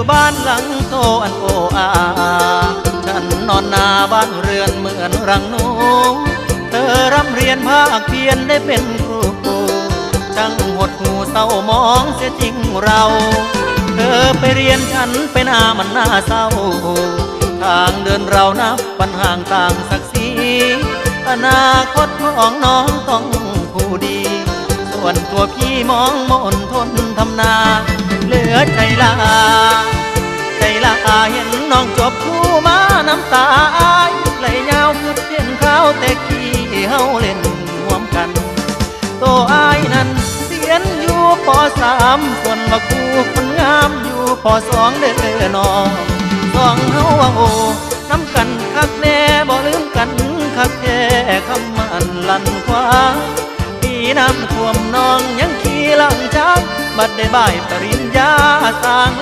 ู่บ้านหลังโตอันโออาฉันนอนนาบ้านเรือนเหมือนรังนูเธอร่ำเรียนภาคเพียนได้เป็นครูช่างหดหูเศร้ามองเสียจริงเรา เธอไปเรียนฉันไปหน้ามันหน่าเศร้า ทางเดินเรานับปัญหางต่างศักดิ์ศรีอนาคตของน้องต้องผู้ดี ส่วนตัวพี่มองมนทนทำนา เหลือใจลา ห็นน้องจบคู่มาน้ำตาอายไหลยาวคือเห็นข้าวแต่กี้เฮาเล่นห่วมกัน โตอายนั้นเรียนอยู่ปสามส่วนว่าครูคนงามอยู่ปสองเด้อน้องสองเฮาว่าโอน้ำกันคักแน่บ่ลืมกันคักแค่คำมันลันควาปีน้ำท่วมน้องยังขี่หลังช้างบัดได้บ่ายปริญญาสร้าง